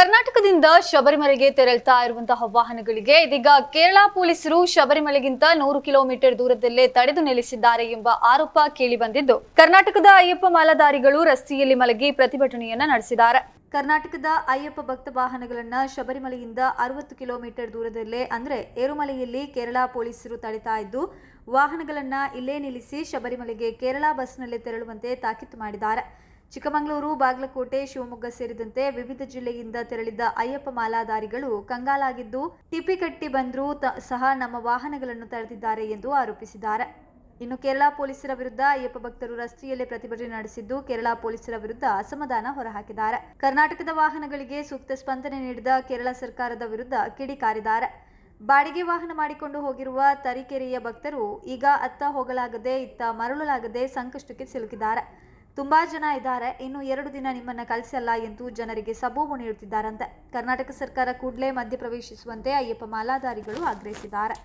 ಕರ್ನಾಟಕದಿಂದ ಶಬರಿಮಲೆಗೆ ತೆರಳ್ತಾ ಇರುವಂತಹ ವಾಹನಗಳಿಗೆ ಇದೀಗ ಕೇರಳ ಪೊಲೀಸರು ಶಬರಿಮಲೆಗಿಂತ ನೂರು ಕಿಲೋಮೀಟರ್ ದೂರದಲ್ಲೇ ತಡೆದು ನಿಲ್ಲಿಸಿದ್ದಾರೆ ಎಂಬ ಆರೋಪ ಕೇಳಿಬಂದಿದ್ದು ಕರ್ನಾಟಕದ ಅಯ್ಯಪ್ಪ ಮಾಲಾಧಾರಿಗಳು ರಸ್ತೆಯಲ್ಲಿ ಮಲಗಿ ಪ್ರತಿಭಟನೆಯನ್ನ ನಡೆಸಿದ್ದಾರೆ. ಕರ್ನಾಟಕದ ಅಯ್ಯಪ್ಪ ಭಕ್ತ ವಾಹನಗಳನ್ನ ಶಬರಿಮಲೆಯಿಂದ ಅರವತ್ತು ಕಿಲೋಮೀಟರ್ ದೂರದಲ್ಲೇ ಅಂದ್ರೆ ಏರುಮಲೆಯಲ್ಲಿ ಕೇರಳ ಪೊಲೀಸರು ತಡೆತಾ ಇದ್ದು, ವಾಹನಗಳನ್ನ ಇಲ್ಲೇ ನಿಲ್ಲಿಸಿ ಶಬರಿಮಲೆಗೆ ಕೇರಳ ಬಸ್ನಲ್ಲೇ ತೆರಳುವಂತೆ ತಾಕೀತು ಮಾಡಿದ್ದಾರೆ. ಚಿಕ್ಕಮಗಳೂರು, ಬಾಗಲಕೋಟೆ, ಶಿವಮೊಗ್ಗ ಸೇರಿದಂತೆ ವಿವಿಧ ಜಿಲ್ಲೆಯಿಂದ ತೆರಳಿದ್ದ ಅಯ್ಯಪ್ಪ ಮಾಲಾಧಾರಿಗಳು ಕಂಗಾಲಾಗಿದ್ದು ಟಿಪ್ಪಿ ಕಟ್ಟಿ ಬಂದರೂ ಸಹ ನಮ್ಮ ವಾಹನಗಳನ್ನು ತಡೆದಿದ್ದಾರೆ ಎಂದು ಆರೋಪಿಸಿದ್ದಾರೆ. ಇನ್ನು ಕೇರಳ ಪೊಲೀಸರ ವಿರುದ್ಧ ಅಯ್ಯಪ್ಪ ಭಕ್ತರು ರಸ್ತೆಯಲ್ಲೇ ಪ್ರತಿಭಟನೆ ನಡೆಸಿದ್ದು ಕೇರಳ ಪೊಲೀಸರ ವಿರುದ್ಧ ಅಸಮಾಧಾನ ಹೊರಹಾಕಿದ್ದಾರೆ. ಕರ್ನಾಟಕದ ವಾಹನಗಳಿಗೆ ಸೂಕ್ತ ಸ್ಪಂದನೆ ನೀಡಿದ ಕೇರಳ ಸರ್ಕಾರದ ವಿರುದ್ಧ ಕಿಡಿಕಾರಿದ್ದಾರೆ ಬಾಡಿಗೆ ವಾಹನ ಮಾಡಿಕೊಂಡು ಹೋಗಿರುವ ತರೀಕೆರೆಯ ಭಕ್ತರು ಈಗ ಅತ್ತ ಹೋಗಲಾಗದೆ ಇತ್ತ ಮರಳಲಾಗದೆ ಸಂಕಷ್ಟಕ್ಕೆ ಸಿಲುಕಿದ್ದಾರೆ. ತುಂಬಾ ಜನ ಇದ್ದಾರೆ. ಇನ್ನು ಎರಡು ದಿನ ನಿಮ್ಮನ್ನ ಕಲಿಸಲ್ಲ ಎಂದು ಜನರಿಗೆ ಸಬೂಬು ನೀಡುತ್ತಿದ್ದಾರಂತೆ. ಕರ್ನಾಟಕ ಸರ್ಕಾರ ಕೂಡಲೇ ಮಧ್ಯಪ್ರವೇಶಿಸುವಂತೆ ಅಯ್ಯಪ್ಪ ಮಾಲಾಧಾರಿಗಳು ಆಗ್ರಹಿಸಿದ್ದಾರೆ.